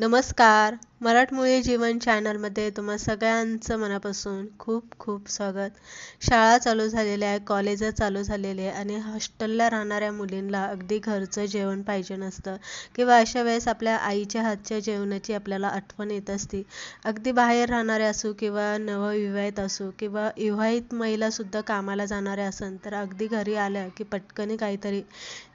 नमस्कार. मराठमोळी जीवन चॅनलमध्ये तुम्हा सगळ्यांचं मनापासून खूप खूप स्वागत. शाळा चालू झालेल्या आहे कॉलेज चालू झालेले आहे आणि हॉस्टेलला राहणाऱ्या मुलींना अगदी घरचं जेवण पाहिजे नसतं किंवा अशा वेळेस आपल्या आईच्या हातच्या जेवणाची आपल्याला आठवण येत असते. अगदी बाहेर राहणारे असो किंवा नवविवाहित असो किंवा विवाहित महिलासुद्धा कामाला जाणाऱ्या असन तर अगदी घरी आल्या की पटकन काहीतरी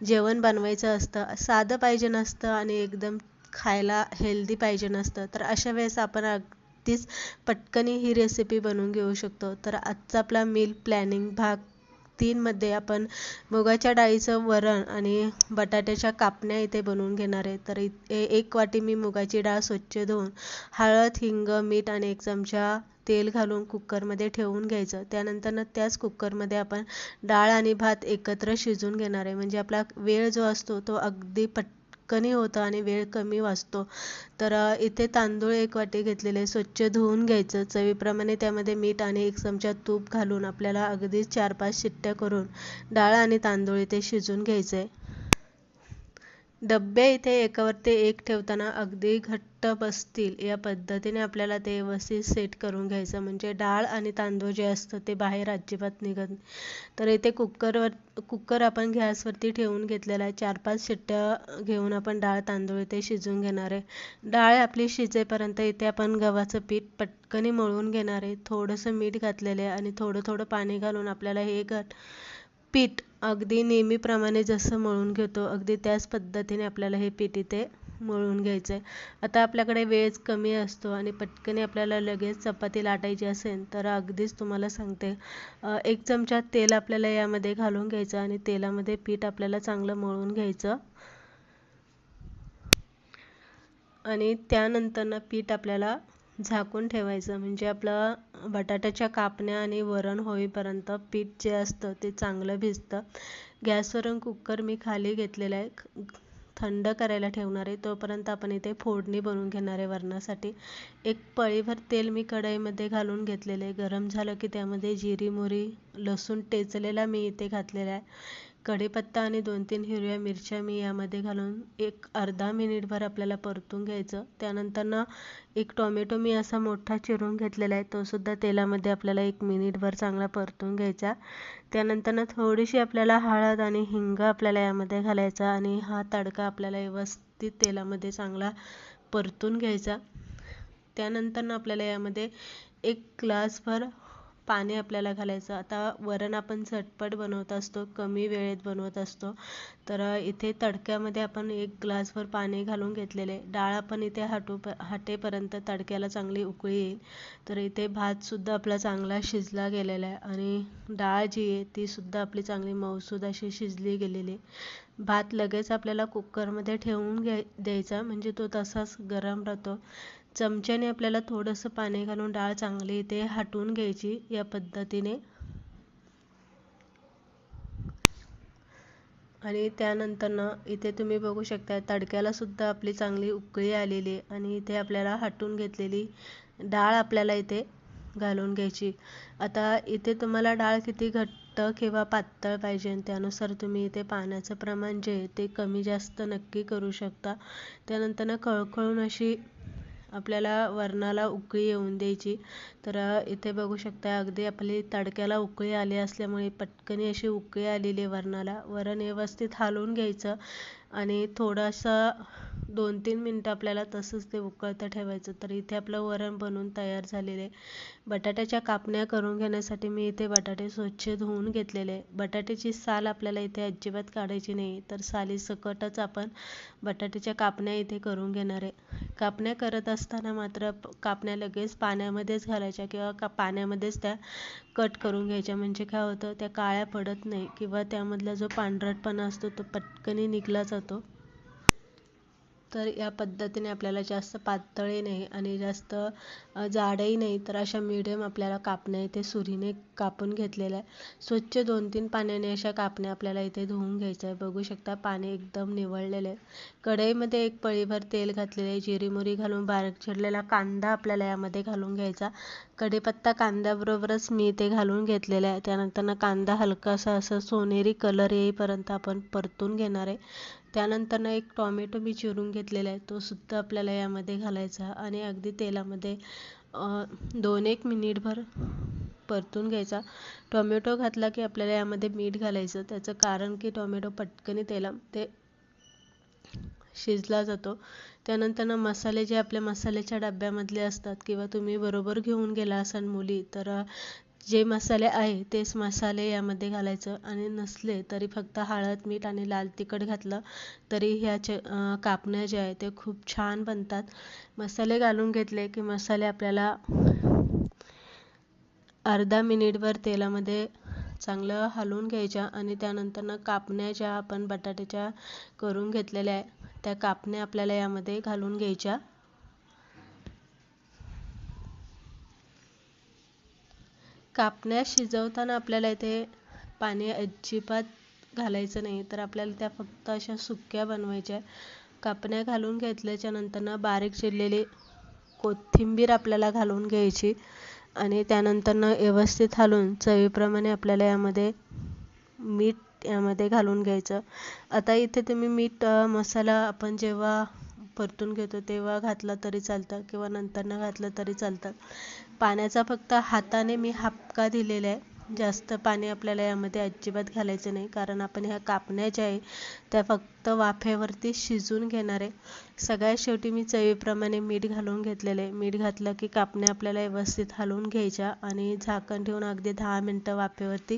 जेवण बनवायचं असतं. साधं पाहिजे नसतं आणि एकदम खायला हेल्दी पाहिजे नसतं. तर अशा वेळेस आपण अगदीच पटकन ही रेसिपी बनवून घेऊ शकतो. तर आजचा आपला मील प्लॅनिंग भाग तीनमध्ये आपण मुगाच्या डाळीचं वरण आणि बटाट्याच्या कापण्या इथे बनवून घेणार आहे. तर इथे एक वाटी मी मुगाची डाळ स्वच्छ धुवून हळद हिंग मीठ आणि एक चमचा तेल घालून कुकरमध्ये ठेवून घ्यायचं. त्यानंतर त्याच कुकरमध्ये आपण डाळ आणि भात एकत्र शिजवून घेणार आहे. म्हणजे आपला वेळ जो असतो तो अगदी पट कमी होतं आणि वेळ कमी वाचतो. तर इथे तांदूळ एक वाटी घेतलेले स्वच्छ धुवून घ्यायचं. चवीप्रमाणे त्यामध्ये मीठ आणि एक चमचा तूप घालून आपल्याला अगदी चार पाच शिट्ट्या करून डाळ आणि तांदूळ इथे शिजून घ्यायचं आहे डब्बे इथे एकावरती एक ठेवताना अगदी घट्ट बसतील. या पद्धतीने आपल्याला ते व्यवस्थित सेट करून घ्यायचं. म्हणजे डाळ आणि तांदूळ जे असतं ते बाहेर अजिबात निघत तर इथे कुकरवर कुकर आपण गॅसवरती ठेवून घेतलेला आहे. चार पाच शिट्ट्या घेऊन आपण डाळ तांदूळ इथे शिजवून घेणार आहे. डाळ आपली शिजेपर्यंत इथे आपण गव्हाचं पीठ पटकनी मळून घेणार आहे. थोडंसं मीठ घातलेलं आहे आणि थोडं थोडं पाणी घालून आपल्याला हे घट पीठ अगदी नेहमीप्रमाणे जसं मळून घेतो अगदी त्याच पद्धतीने आपल्याला हे पीठ इथे मळून घ्यायचं आहे आता आपल्याकडे वेळच कमी असतो आणि पटकन आपल्याला लगेच चपाती लाटायची असेल तर अगदीच तुम्हाला सांगते एक चमचा तेल आपल्याला यामध्ये घालून घ्यायचं आणि तेलामध्ये पीठ आपल्याला चांगलं मळून घ्यायचं. आणि त्यानंतर ना पीठ आपल्याला झाकून ठेवायचं. म्हणजे आपलं बटाट्याच्या कापण्या आणि वरण होईपर्यंत पीठ जे असतं ते चांगलं भिजतं. गॅसवरून कुकर मी खाली घेतलेला आहे थंड करायला ठेवणार आहे. तोपर्यंत आपण इथे फोडणी बनवून घेणार आहे वरणासाठी. एक पळीभर तेल मी कढईमध्ये घालून घेतलेलं आहे. गरम झालं की त्यामध्ये जिरी मोरी लसूण टेचलेला मी इथे घातलेला आहे. कढीपत्ता आणि दोन तीन हिरव्या मिरच्या मी यामध्ये घालून एक अर्धा मिनिटभर आपल्याला परतून घ्यायचं. त्यानंतर ना एक टोमॅटो मी असा मोठा चिरून घेतलेला आहे तोसुद्धा तेलामध्ये आपल्याला एक मिनिटभर चांगला परतून घ्यायचा. त्यानंतर ना थोडीशी आपल्याला हळद आणि हिंग आपल्याला यामध्ये घालायचा आणि हा तडका आपल्याला व्यवस्थित तेलामध्ये चांगला परतून घ्यायचा. त्यानंतर ना आपल्याला यामध्ये एक ग्लासभर पाणी आपल्याला घालायचं. आता वरण आपण झटपट बनवत असतो कमी वेळेत बनवत असतो. तर इथे तडक्यामध्ये आपण एक ग्लासभर पाणी घालून घेतलेले. डाळ आपण इथे हाटू हाटेपर्यंत तडक्याला चांगली उकळी येईल. तर इथे भातसुद्धा आपला चांगला शिजला गेलेला आहे. आणि डाळ जी आहे तीसुद्धा आपली चांगली मऊसूद अशी शिजली गेलेली भात लगेच आपल्याला कुकरमध्ये ठेवून घ्याय द्यायचा. म्हणजे तो तसाच गरम राहतो. चमच्याने आपल्याला थोडंसं पाणी घालून डाळ चांगली इथे हटवून घ्यायची या पद्धतीने. आणि त्यानंतर ना इथे तुम्ही बघू शकता तडक्याला सुद्धा आपली चांगली उकळी आलेली आणि इथे आपल्याला हटवून घेतलेली डाळ आपल्याला इथे घालून घ्यायची. आता इथे तुम्हाला डाळ किती घट्ट किंवा पातळ पाहिजे त्यानुसार तुम्ही इथे पाण्याचं प्रमाण जे आहे ते कमी जास्त नक्की करू शकता. त्यानंतर ना कळकळून अशी आपल्याला वरणाला उकळी येऊन द्यायची. तर इथे बघू शकता अगदी आपली तडक्याला उकळी आली असल्यामुळे पटकन अशी उकळी आलेली वरणाला. वरण व्यवस्थित हलवून घ्यायचं आणि थोडंसं दोन तीन मिनटं आपल्याला तसंच ते उकळतं ठेवायचं. तर इथे आपलं वरण बनवून तयार झालेले बटाट्याच्या कापण्या करून घेण्यासाठी मी इथे बटाटे स्वच्छ धुवून घेतलेले बटाट्याची साल आपल्याला इथे अजिबात काढायची नाही. तर सालीसकटच आपण बटाट्याच्या कापण्या इथे करून घेणार आहे. कापण्या करत असताना मात्र कापण्या लगेच पाण्यामध्येच घालायच्या किंवा का पाण्यामध्येच त्या कट करून घ्यायच्या. म्हणजे काय होतं त्या काळ्या पडत नाही किंवा त्यामधला जो पांढरटपणा असतो तो पटकनी निघला जातो. तर या पद्धतीने आपल्याला जास्त पातळही नाही आणि जास्त जाडही नाही तर अशा मिडियम आपल्याला कापण्या इथे सुरीने कापून घेतलेला आहे. स्वच्छ दोन तीन पाण्याने अशा कापण्या आपल्याला इथे धुवून घ्यायचं आहे. बघू शकता पाणी एकदम निवळलेलं आहे कढईमध्ये एक पळीभर तेल घातलेले आहे. जिरी मोरी घालून बारीक चिरलेला कांदा आपल्याला यामध्ये घालून घ्यायचा कढीपत्ता कांद्याबरोबरच मी इथे घालून घेतलेला आहे. त्यानंतर कांदा हलकासा असं सोनेरी कलर येईपर्यंत आपण परतून घेणार आहे. त्यानंतर एक टॉमॅटो मी चिरून घेतलेला आहे. तो सुद्धा आपल्याला यामध्ये घालायचा आणि अगदी तेलामध्ये दोन एक मिनिटभर परतून घ्यायचा. टोमॅटो घातला की आपल्याला यामध्ये मीठ घालायचं. त्याचं कारण की टोमॅटो पटकन तेला ते शिजला जातो. त्यानंतर मसाले जे आपल्या मसाल्याच्या डब्यामधले असतात किंवा तुम्ही बरोबर घेऊन गेला असाल मुली तर जे मसाले आहे तेच मसाले यामध्ये घालायचं. आणि नसले तरी फक्त हळद मीठ आणि लाल तिखट घातलं तरी ह्याचे कापण्या ज्या आहे ते खूप छान बनतात. मसाले घालून घेतले की मसाले आपल्याला अर्धा मिनिटभर तेलामध्ये चांगलं हलवून घ्यायच्या आणि त्यानंतर कापण्या ज्या आपण बटाट्याच्या करून घेतलेल्या आहे त्या कापण्या आपल्याला यामध्ये घालून घ्यायच्या. कापण्या शिजवताना आपल्याला इथे पाणी अजिबात घालायचं नाही. तर आपल्याला त्या फक्त अशा सुक्या बनवायच्या. कापण्या घालून घेतल्याच्या नंतरनं बारीक चिरलेली कोथिंबीर आपल्याला घालून घ्यायची आणि त्यानंतरनं व्यवस्थित हलवून चवीप्रमाणे आपल्याला यामध्ये मीठ यामध्ये घालून घ्यायचं. आता इथे तुम्ही मीठ मसाला आपण जेव्हा परतून घेतो तेव्हा घातला तरी चालतं किंवा नंतरनं घातलं तरी चालतं. पाण्याचा फक्त हाताने मी हापका दिलेला आहे. जास्त पाणी आपल्याला यामध्ये अजिबात घालायचं नाही. कारण आपण ह्या कापण्या ज्या आहे त्या फक्त वाफेवरती शिजून घेणार आहे. सगळ्यात शेवटी मी चवीप्रमाणे मीठ घालून घेतलेलं आहे. मीठ घातलं की कापण्या आपल्याला व्यवस्थित हलवून घ्यायच्या आणि झाकण ठेवून अगदी दहा मिनटं वाफेवरती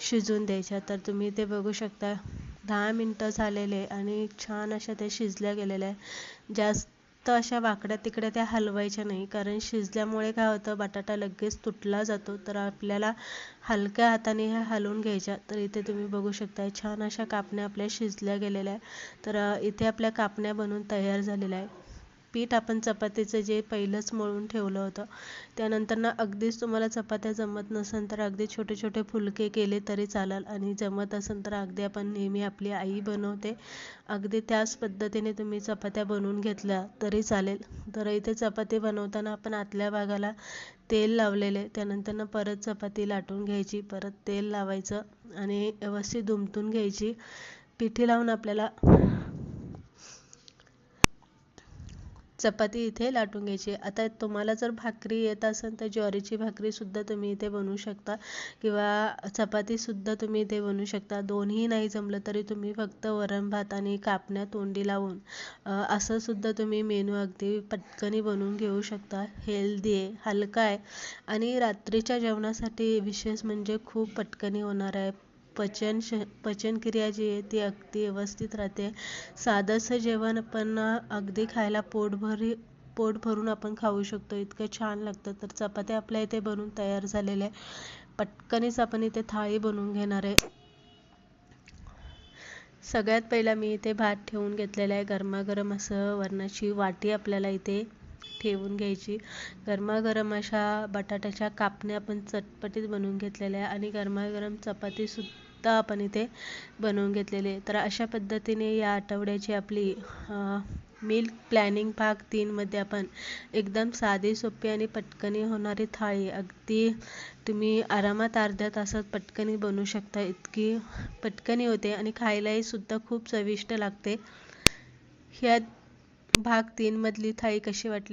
शिजून द्यायच्या. तर तुम्ही ते बघू शकता. दहा मिनटं झालेले आणि छान अशा त्या शिजल्या गेलेल्या आहे जास्त अशा वाकड्या तिकड्या त्या हलवायच्या नाही कारण शिजल्यामुळे काय होतं बटाटा लगेच तुटला जातो. तर आपल्याला हलक्या हाताने ह्या हलवून घ्यायच्या. तर इथे तुम्ही बघू शकता छान अशा कापण्या आपल्या शिजल्या गेलेल्या आहे तर इथे आपल्या कापण्या बनून तयार झालेल्या आहे पीठ आपण चपातीचं जे पहिलंच मळून ठेवलं होतं त्यानंतर ना अगदीच तुम्हाला चपात्या जमत नसेल तर अगदी छोटे छोटे फुलके केले तरी चालेल आणि जमत असेल तर अगदी आपण नेहमी आपली आई बनवते. अगदी त्याच पद्धतीने तुम्ही चपात्या बनवून घेतल्या तरी चालेल. तर इथे चपाती बनवताना आपण आतल्या भागाला तेल लावलेले त्यानंतर ना परत चपाती लाटून घ्यायची परत तेल लावायचं आणि व्यवस्थित दुमटून घ्यायची. पिठी लावून आपल्याला चपाती इथे लाटून घ्यायची आता तुम्हाला जर भाकरी येत असेल तर ज्वारीची भाकरीसुद्धा तुम्ही इथे बनवू शकता किंवा चपातीसुद्धा तुम्ही इथे बनवू शकता. दोन्ही नाही जमलं तरी तुम्ही फक्त वरण भात आणि कापण्या तोंडी लावून असं सुद्धा तुम्ही मेनू अगदी पटकनी बनवून घेऊ शकता. हेल्दी आहे हलका आहे आणि रात्रीच्या जेवणासाठी विशेष म्हणजे खूप पटकनी होणार आहे. पचन श पचनक्रिया जी आहे ती अगदी व्यवस्थित राहते. साधंसं जेवण पण अगदी खायला पोटभरी पोट भरून आपण खाऊ शकतो. इतकं छान लागतं. तर चपात्या आपल्या इथे बनून तयार झालेल्या आहे पटकनच आपण इथे थाळी बनवून घेणार आहे. सगळ्यात पहिला मी इथे भात ठेवून घेतलेला आहे. गरमागरम असं वरणाची वाटी आपल्याला इथे ठेवून घ्यायची. गरमागरम अशा बटाट्याच्या कापण्या आपण चटपटीत बनवून घेतलेल्या आणि गरमागरम चपातीसुद्धा आपण इथे बनवून घेतलेले तर अशा पद्धतीने या आठवड्याची आपली मील प्लॅनिंग भाग तीनमध्ये आपण एकदम साधी सोपी आणि पटकनी होणारी थाळी अगदी तुम्ही आरामात अर्ध्या तासात पटकनी बनवू शकता. इतकी पटकनी होते आणि खायलाही सुद्धा खूप चविष्ट लागते. ह्या भाग तीनमधली थाळी कशी वाटली?